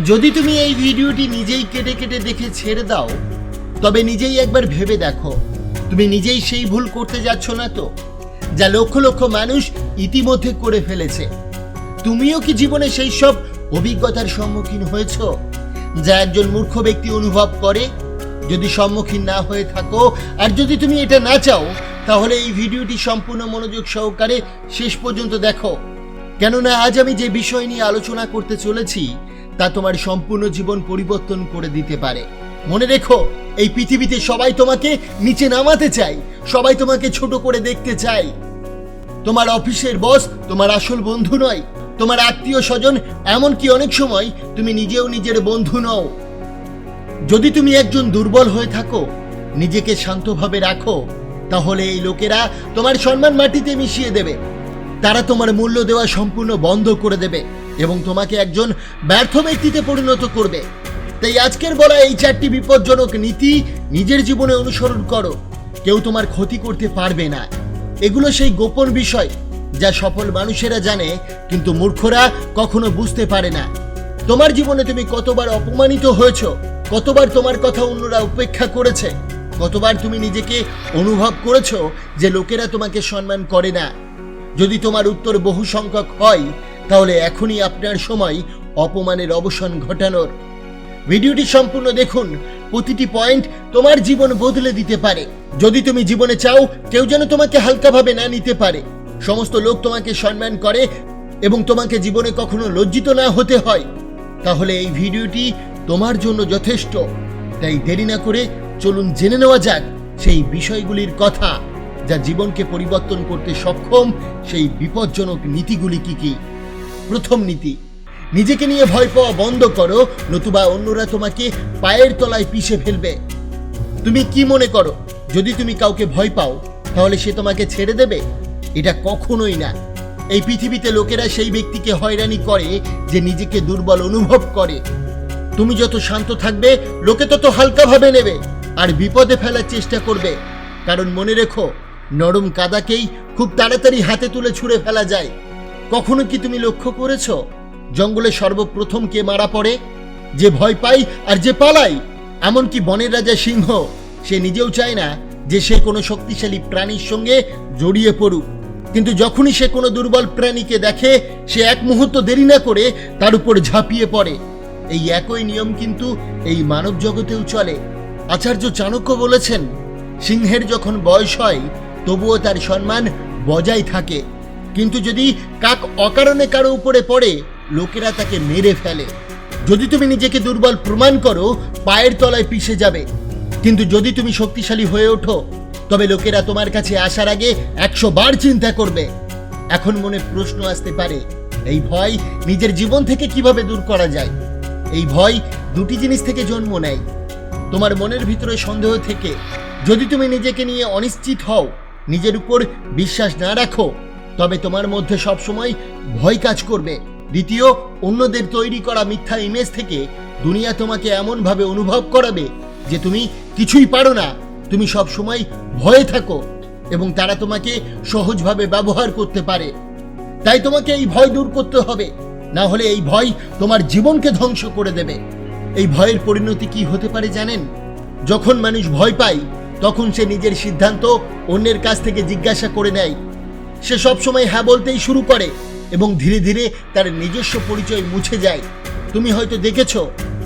যদি তুমি এই ভিডিওটি নিজেই কেটে কেটে দেখে ছেড়ে দাও, তবে নিজেই একবার ভেবে দেখো। তুমি নিজেই সেই ভুল করতে যাচ্ছ না তো, যা লক্ষ লক্ষ মানুষ ইতিমধ্যে করে ফেলেছে। তুমিও কি জীবনে সেই সব অভিজ্ঞতার সম্মুখীন হয়েছ, যা একজন মূর্খ ব্যক্তি অনুভব করে? যদি সম্মুখীন না হয়ে থাকো, আর যদি তুমি এটা না চাও, তাহলে এই ভিডিওটি সম্পূর্ণ মনোযোগ সহকারে শেষ পর্যন্ত দেখো। কেননা আজ আমি যে বিষয় নিয়ে আলোচনা করতে চলেছি তা তোমার সম্পূর্ণ জীবন পরিবর্তন করে দিতে পারে। মনে রেখো, এই পৃথিবীতে সবাই তোমাকে নিচে নামাতে চায়, সবাই তোমাকে ছোট করে দেখতে চায়। তোমার অফিসের বস, তোমার আসল বন্ধু নয়, তোমার আত্মীয় স্বজন, এমনকি অনেক সময় তুমি নিজেও নিজের বন্ধু নও। যদি তুমি একজন দুর্বল হয়ে থাকো, নিজেকে শান্তভাবে রাখো, তাহলে এই লোকেরা তোমার সম্মান মাটিতে মিশিয়ে দেবে। তারা তোমার মূল্য দেওয়া সম্পূর্ণ বন্ধ করে দেবে। এবং তোমাকে একজন ব্যর্থ ব্যক্তিতে পরিণত করবে। তাই আজকের বলা এই চারটি বিপজ্জনক নীতি নিজের জীবনে অনুসরণ করো। কেউ তোমার ক্ষতি করতে পারবে না। এগুলো সেই গোপন বিষয় যা সফল মানুষেরা জানে, কিন্তু মূর্খরা কখনো বুঝতে পারে না। তোমার জীবনে তুমি কতবার অপমানিত হয়েছো, কতবার তোমার কথা অন্যরা উপেক্ষা করেছে, কতবার তুমি নিজেকে অনুভব করেছ যে লোকেরা তোমাকে সম্মান করে না। যদি তোমার উত্তর বহু সংখ্যক হয় তাহলে এখনই আপনার সময় অপমানের অবসান ঘটানোর। ভিডিওটি সম্পূর্ণ দেখুন, প্রতিটি পয়েন্ট তোমার জীবন বদলে দিতে পারে। যদি তুমি জীবনে চাও, কেউ যেন তোমাকে হালকাভাবে না নিতে পারে। সমস্ত লোক তোমাকে সম্মান করে এবং তোমাকে জীবনে কখনো লজ্জিত না হতে হয়। তাহলে এই ভিডিওটি তোমার জন্য যথেষ্ট। তাই দেরি না করে চলুন জেনে নেওয়া যাক সেই বিষয়গুলির কথা, যা জীবনকে পরিবর্তন করতে সক্ষম সেই বিপজ্জনক নীতিগুলি কি কি। প্রথম নীতি। নিজেকে নিয়ে ভয় পাওয়া বন্ধ করো, নতুবা অন্যরা তোমাকে পায়ের তলায় পিষে ফেলবে। তুমি কি মনে করো, যদি তুমি কাউকে ভয় পাও, তাহলে সে তোমাকে ছেড়ে দেবে? এটা কখনোই না। এই পৃথিবীতে লোকেরা সেই ব্যক্তিকে হয়রানি করে, যে নিজেকে দুর্বল অনুভব করে। তুমি যত শান্ত থাকবে, লোকে তত হালকাভাবে নেবে, আর বিপদে ফেলার চেষ্টা করবে। কারণ মনে রেখো, নরম কাদাকেই খুব তাড়াতাড়ি হাতে তুলে ছুঁড়ে ফেলা যায়। কখনো কি তুমি লক্ষ্য করেছ? জঙ্গলে সর্বপ্রথম কে মারা পড়ে? যে ভয় পাই আর যে পালায় এমনকি বনের রাজা সিংহ? সে নিজেও চায় না যে সে কোনো শক্তিশালী প্রাণীর সঙ্গে জড়িয়ে পড়ুক। কিন্তু যখনই সে কোনো দুর্বল প্রাণীকে দেখে, সে এক মুহূর্ত দেরি না করে তার উপর ঝাঁপিয়ে পড়ে। এই একই নিয়ম কিন্তু এই মানব জগতেও চলে। আচার্য চাণক্য বলেছেন, সিংহের যখন বয়স হয়, তবুও তার সম্মান বজায় থাকে। কিন্তু যদি কাক অকারণে কারও উপরে পড়ে, লোকেরা তাকে মেরে ফেলে। যদি তুমি নিজেকে দুর্বল প্রমাণ করো, পায়ের তলায় পিষে যাবে। কিন্তু যদি তুমি শক্তিশালী হয়ে ওঠো, তবে লোকেরা তোমার কাছে আসার আগে একশো বার চিন্তা করবে। এখন মনে প্রশ্ন আসতে পারে, এই ভয় নিজের জীবন থেকে কীভাবে দূর করা যায়? এই ভয় দুটি জিনিস থেকে জন্ম নেয়। তোমার মনের ভিতরে সন্দেহ থেকে, যদি তুমি নিজেকে নিয়ে অনিশ্চিত হও, নিজের উপর বিশ্বাস না রাখো তবে তোমার মধ্যে সবসময় ভয় কাজ করবে। দ্বিতীয়, অন্যদের তৈরি করা মিথ্যা ইমেজ থেকে দুনিয়া তোমাকে এমনভাবে অনুভব করাবে যে তুমি কিছুই পারো না। তুমি সব সময় ভয়ে থাকো এবং তারা তোমাকে সহজভাবে ব্যবহার করতে পারে। তাই তোমাকে এই ভয় দূর করতে হবে। না হলে এই ভয় তোমার জীবনকে ধ্বংস করে দেবে। এই ভয়ের পরিণতি কি হতে পারে জানেন? যখন মানুষ ভয় পায়, তখন সে নিজের সিদ্ধান্ত অন্যের কাছ থেকে জিজ্ঞাসা করে নেয়। সে সবসময় হ্যাঁ বলতেই শুরু করে এবং ধীরে ধীরে তার নিজস্ব পরিচয় মুছে যায়। তুমি হয়তো দেখেছ,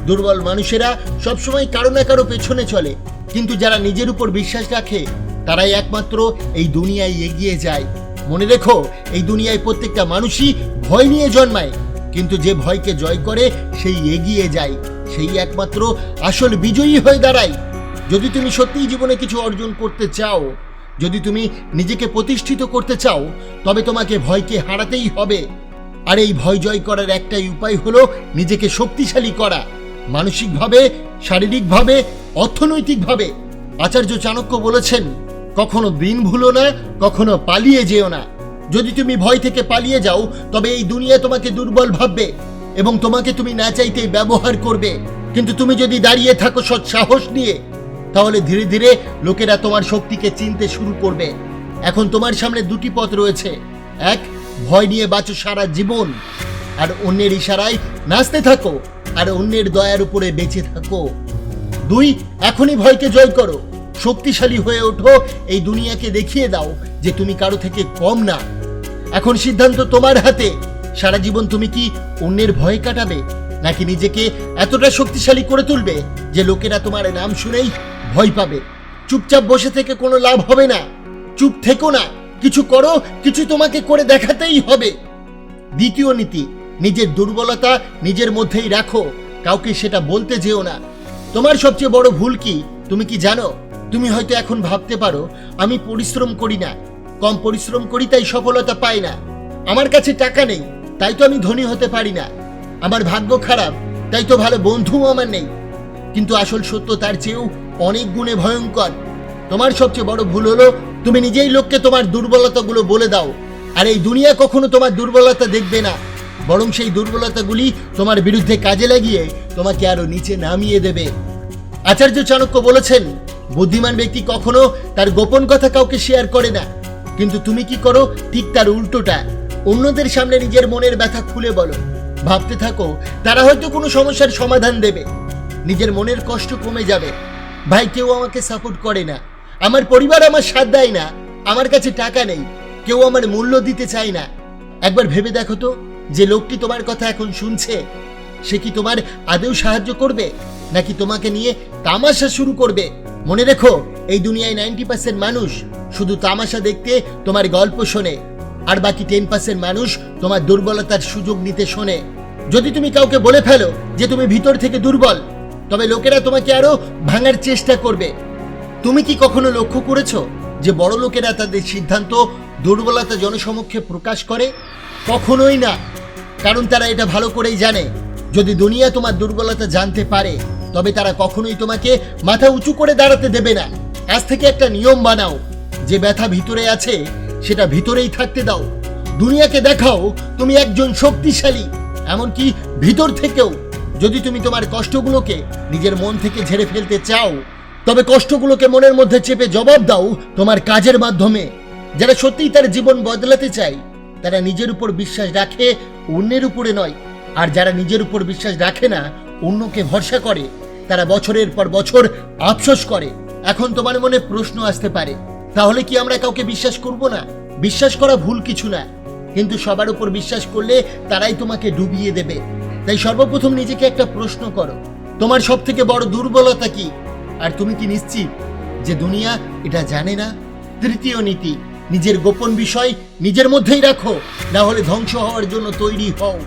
দুর্বল মানুষেরা সবসময় কারও না কারও পেছনে চলে, কিন্তু যারা নিজের উপর বিশ্বাস রাখে, তারাই একমাত্র এই দুনিয়ায় এগিয়ে যায়। মনে রেখো, এই দুনিয়ায় প্রত্যেকটা মানুষই ভয় নিয়ে জন্মায়, কিন্তু যে ভয়কে জয় করে, সেই এগিয়ে যায়। সেই একমাত্র আসল বিজয়ী হয়ে দাঁড়ায়। যদি তুমি সত্যিই জীবনে কিছু অর্জন করতে চাও যদি তুমি নিজেকে প্রতিষ্ঠিত করতে চাও, তবে তোমাকে ভয়কে হারাতেই হবে। আর এই ভয় জয় করার একটাই উপায় হলো নিজেকে শক্তিশালী করা। মানসিকভাবে, শারীরিকভাবে, অর্থনৈতিকভাবে। আচার্য চাণক্য বলেছেন, কখনো দিন ভুলো না, কখনো পালিয়ে যেও না। যদি তুমি ভয় থেকে পালিয়ে যাও, তবে এই দুনিয়া তোমাকে দুর্বল ভাববে এবং তোমাকে তুমি না চাইতেই ব্যবহার করবে। কিন্তু তুমি যদি দাঁড়িয়ে থাকো সৎ সাহস নিয়ে তাহলে ধীরে ধীরে লোকেরা তোমার শক্তিকে চিনতে শুরু করবে। এখন তোমার সামনে দুটি পথ রয়েছে। এক, ভয় নিয়ে বাঁচো সারা জীবন, আর অন্যের ইশারায় নাচতে থাকো, আর অন্যের দয়ার উপরে বেঁচে থাকো। দুই, এখনই ভয়কে জয় করো। শক্তিশালী হয়ে ওঠো, এই দুনিয়াকে দেখিয়ে দাও যে তুমি কারও থেকে কম না। এখন সিদ্ধান্ত তোমার হাতে। সারা জীবন তুমি কি অন্যের ভয় কাটাবে? নাকি নিজেকে এতটা শক্তিশালী করে তুলবে যে লোকেরা তোমার নাম শুনেই ভয় পাবে? চুপচাপ বসে থেকে কোনো লাভ হবে না। চুপ থেকো না। কিছু করো, কিছু তোমাকে করে দেখাতেই হবে। দ্বিতীয় নীতি, নিজের দুর্বলতা নিজের মধ্যেই রাখো। কাউকে সেটা বলতে যেও না। তোমার সবচেয়ে বড় ভুল কি? তুমি কি জানো? তুমি হয়তো এখন ভাবতে পারো, আমি পরিশ্রম করি না। কম পরিশ্রম করি তাই সফলতা পাই না। আমার কাছে টাকা নেই, তাই তো আমি ধনী হতে পারি না। আমার ভাগ্য খারাপ, তাই তো ভালো বন্ধুও আমার নেই। কিন্তু আসল সত্য তার চেয়েও অনেক গুণে ভয়ঙ্কর। তোমার সবচেয়ে বড় ভুল হলো, তুমি নিজেই লোককে তোমার দুর্বলতাগুলো বলে দাও। আর এই দুনিয়া কখনো তোমার দুর্বলতা দেখবে না। বরং সেই দুর্বলতাগুলি তোমার বিরুদ্ধে কাজে লাগিয়ে তোমাকে আরও নিচে নামিয়ে দেবে। আচার্য চাণক্য বলেছেন, বুদ্ধিমান ব্যক্তি কখনো তার গোপন কথা কাউকে শেয়ার করে না। কিন্তু তুমি কি করো, ঠিক তার উল্টোটা। অন্যদের সামনে নিজের মনের ব্যথা খুলে বলো। ভাবতে থাকো, তারা হয়তো কোনো সমস্যার সমাধান দেবে। নিজের মনের কষ্ট কমে যাবে। ভাই, কেউ আমাকে সাপোর্ট করে না। আমার পরিবার আমার সাথ দেয় না। আমার কাছে টাকা নেই। কেউ আমার মূল্য দিতে চায় না। একবার ভেবে দেখো তো, যে লোকটি তোমার কথা এখন শুনছে, সে কি তোমার আদেও সাহায্য করবে? নাকি তোমাকে নিয়ে তামাশা শুরু করবে? মনে রেখো, এই দুনিয়ায় নাইনটি পার্সেন্ট মানুষ শুধু তামাশা দেখতে তোমার গল্প শোনে। আর বাকি টেন পার্সেন্ট মানুষ তোমার দুর্বলতার সুযোগ নিতে শোনে। যদি তুমি কাউকে বলে ফেলো যে তুমি ভিতর থেকে দুর্বল, তবে লোকেরা তোমাকে আরও ভাঙার চেষ্টা করবে। তুমি কি কখনো লক্ষ্য করেছ যে বড় লোকেরা তাদের সিদ্ধান্ত দুর্বলতা জনসমক্ষে প্রকাশ করে? কখনোই না। কারণ তারা এটা ভালো করেই জানে। যদি দুনিয়া তোমার দুর্বলতা জানতে পারে, তবে তারা কখনোই তোমাকে মাথা উঁচু করে দাঁড়াতে দেবে না। আজ থেকে একটা নিয়ম বানাও। যে ব্যথা ভিতরে আছে সেটা ভিতরেই থাকতে দাও। দুনিয়াকে দেখাও, তুমি একজন শক্তিশালী। এমনকি ভিতর থেকেও, যদি তুমি তোমার কষ্টগুলোকে নিজের মন থেকে ঝেড়ে ফেলতে চাও, তবে কষ্টগুলোকে মনের মধ্যে চেপে জবাব দাও তোমার কাজের মাধ্যমে। যারা সত্যিই তার জীবন বদলাতে চায়, তারা নিজের উপর বিশ্বাস রাখে, অন্যের উপরে নয়। আর যারা নিজের উপর বিশ্বাস রাখে না, অন্যকে ভরসা করে, তারা বছরের পর বছর আফসোস করে। এখন তোমার মনে প্রশ্ন আসতে পারে তাহলে কি আমরা কাউকে বিশ্বাস করব না? বিশ্বাস করা ভুল কিছু না। কিন্তু সবার উপর বিশ্বাস করলে তারাই তোমাকে ডুবিয়ে দেবে। তাই সর্বপ্রথম নিজেকে একটা প্রশ্ন করো, তোমার সব থেকে বড় দুর্বলতা কি? আর তুমি কি নিশ্চিত যে দুনিয়া এটা জানে না? তৃতীয় নীতি, নিজের গোপন বিষয় নিজের মধ্যেই রাখো, না হলে ধ্বংস হওয়ার জন্য তৈরি হও।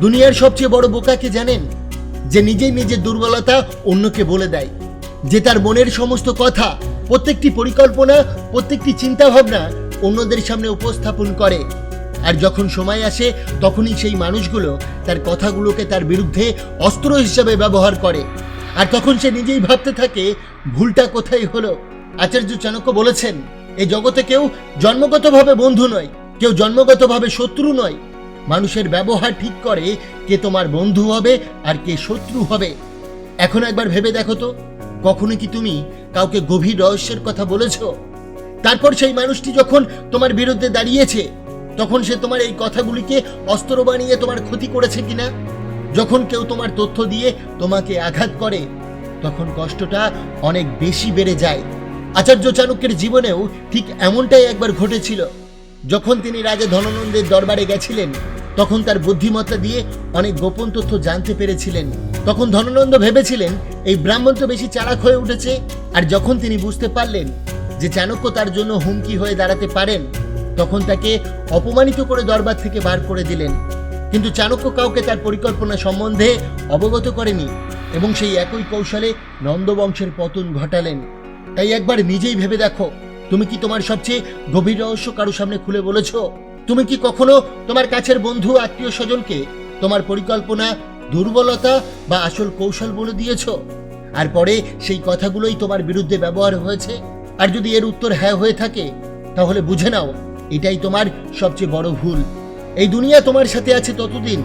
দুনিয়ার সবচেয়ে বড় বোকাকে জানেন? যে নিজেই নিজের দুর্বলতা অন্যকে বলে দেয়। যে তার মনের সমস্ত কথা, প্রত্যেকটি পরিকল্পনা, প্রত্যেকটি চিন্তা ভাবনা অন্যদের সামনে উপস্থাপন করে। আর যখন সময় আসে, তখনই সেই মানুষগুলো তার কথাগুলোকে তার বিরুদ্ধে অস্ত্র হিসাবে ব্যবহার করে। আর তখন সে নিজেই ভাবতে থাকে, ভুলটা কোথায় হলো? আচার্য চাণক্য বলেছেন এই জগতে কেউ জন্মগতভাবে বন্ধু নয়, কেউ জন্মগতভাবে শত্রু নয়। মানুষের ব্যবহার ঠিক করে কে তোমার বন্ধু হবে আর কে শত্রু হবে। এখন একবার ভেবে দেখো তো। কখনো কি তুমি কাউকে গভীর রহস্যের কথা বলেছ? তারপর সেই মানুষটি যখন তোমার বিরুদ্ধে দাঁড়িয়েছে, তখন সে তোমার এই কথাগুলিকে অস্ত্র বানিয়ে তোমার ক্ষতি করেছে কিনা? যখন কেউ তোমার তথ্য দিয়ে তোমাকে আঘাত করে, তখন কষ্টটা অনেক বেশি বেড়ে যায়। আচার্য চাণক্যের জীবনেও ঠিক এমনটাই একবার ঘটেছিল। যখন তিনি রাজা ধননন্দের দরবারে গেছিলেন, তখন তার বুদ্ধিমত্তা দিয়ে অনেক গোপন তথ্য জানতে পেরেছিলেন। তখন ধননন্দ ভেবেছিলেন এই ব্রাহ্মণ তো বেশি চালাক হয়ে উঠেছে, আর যখন তিনি বুঝতে পারলেন যে চাণক্য তার জন্য হুমকি হয়ে দাঁড়াতে পারেন, তখন তাকে অপমানিত করে দরবার থেকে বার করে দিলেন। কিন্তু চাণক্য কাউকে তার পরিকল্পনা সম্বন্ধে অবগত করেনি এবং সেই একই কৌশলে নন্দবংশের পতন ঘটালেন। তাই একবার নিজেই ভেবে দেখো, তুমি কি তোমার সবচেয়ে গভীর রহস্য কারও সামনে খুলে বলেছ? তুমি কি কখনো তোমার কাছের বন্ধু আত্মীয় স্বজনকে তোমার পরিকল্পনা দুর্বলতা বা আসল কৌশল বলে দিয়েছ? আর পরে সেই কথাগুলোই তোমার বিরুদ্ধে ব্যবহার হয়েছে? আর যদি এর উত্তর হ্যাঁ হয়ে থাকে, তাহলে বুঝে নাও, এটাই তোমার সবচেয়ে বড় ভুল। এই দুনিয়া তোমার সাথে আছে ততদিন,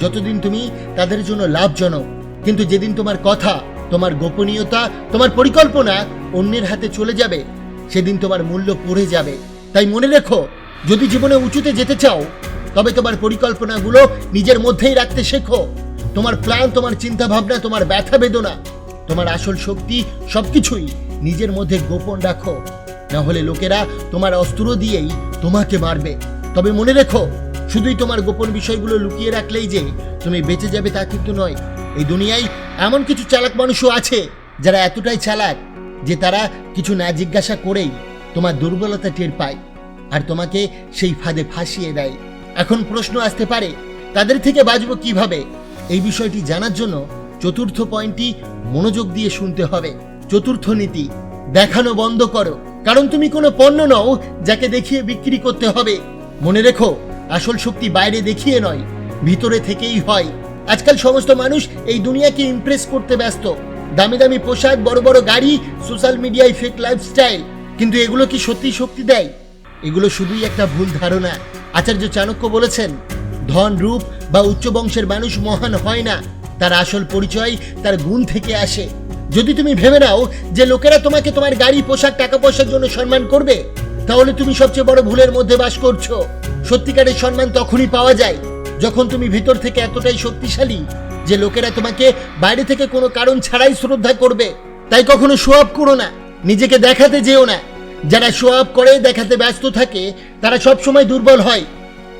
যতদিন তুমি তাদের জন্য লাভজনক। কিন্তু যেদিন তোমার কথা, তোমার গোপনীয়তা, তোমার পরিকল্পনা অন্যের হাতে চলে যাবে, সেদিন তোমার মূল্য পড়ে যাবে। তাই মনে রেখো, যদি জীবনে উঁচুতে যেতে চাও, তবে তোমার পরিকল্পনাগুলো নিজের মধ্যেই রাখতে শেখো। তোমার প্ল্যান তোমার চিন্তা ভাবনা তোমার ব্যথা বেদনা, তোমার আসল শক্তি সবকিছুই নিজের মধ্যে গোপন রাখো। না হলে লোকেরা তোমার অস্ত্র দিয়েই তোমাকে মারবে। তবে মনে রেখো, শুধুই তোমার গোপন বিষয়গুলো লুকিয়ে রাখলেই যে তুমি বেঁচে যাবে তা কিন্তু নয়। এই দুনিয়ায় এমন কিছু চালাক মানুষও আছে যারা এতটাই চালাক যে তারা কিছু না জিজ্ঞাসা করেই তোমার দুর্বলতা টের পায় আর তোমাকে সেই ফাঁদে ফাঁসিয়ে দেয়। এখন প্রশ্ন আসতে পারে, তাদের থেকে বাঁচবো কীভাবে? এই বিষয়টি জানার জন্য চতুর্থ পয়েন্টটি মনোযোগ দিয়ে শুনতে হবে। চতুর্থ নীতি, দেখানো বন্ধ করো। কারণ তুমি কোনো পণ্য নও যাকে দেখিয়ে বিক্রি করতে হবে। মনে রেখো, আসল শক্তি বাইরে দেখিয়ে নয়, ভিতরে থেকেই হয়। আজকাল সমস্ত মানুষ এই দুনিয়াকে ইমপ্রেস করতে ব্যস্ত। দামি দামি পোশাক, বড় বড় গাড়ি সোশ্যাল মিডিয়ায় ফেক লাইফস্টাইল কিন্তু এগুলো কি সত্যি শক্তি দেয়? এগুলো শুধুই একটা ভুল ধারণা। আচার্য চাণক্য বলেছেন ধন রূপ বা উচ্চ বংশের মানুষ মহান হয় না। তার আসল পরিচয় তার গুণ থেকে আসে। যদি তুমি ভেবে নাও যে লোকেরা তোমাকে তোমার গাড়ি, পোশাক টাকা পয়সার জন্য সম্মান করবে, তাহলে তুমি সবচেয়ে বড় ভুলের মধ্যে বাস করছ। সত্যিকারের সম্মান তখনই পাওয়া যায় যখন তুমি ভিতর থেকে এতটাই শক্তিশালী যে লোকেরা তোমাকে বাইরে থেকে কোনো কারণ ছাড়াই শ্রদ্ধা করবে। তাই কখনো শো আপ করো না, নিজেকে দেখাতে যেও না। যারা শো আপ করে, দেখাতে ব্যস্ত থাকে, তারা সব সময় দুর্বল হয়।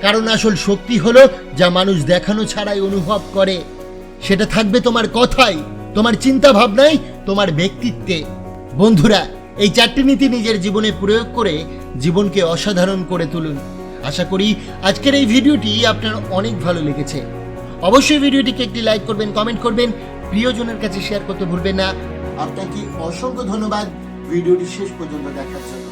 কারণ আসল শক্তি হলো যা মানুষ দেখানো ছাড়াই অনুভব করে। সেটা থাকবে তোমার কথায় তোমার চিন্তা ভাবনায় তোমার ব্যক্তিত্বে। বন্ধুরা, এই চারটি নীতি নিজের জীবনে প্রয়োগ করে জীবনকে অসাধারণ করে তুলুন। আশা করি আজকের এই ভিডিওটি আপনার অনেক ভালো লেগেছে। অবশ্যই ভিডিওটিকে একটি লাইক করবেন, কমেন্ট করবেন, প্রিয়জনের কাছে শেয়ার করতে ভুলবেন না। আপনাকে অসংখ্য ধন্যবাদ। ভিডিওটি শেষ পর্যন্ত দেখার জন্য।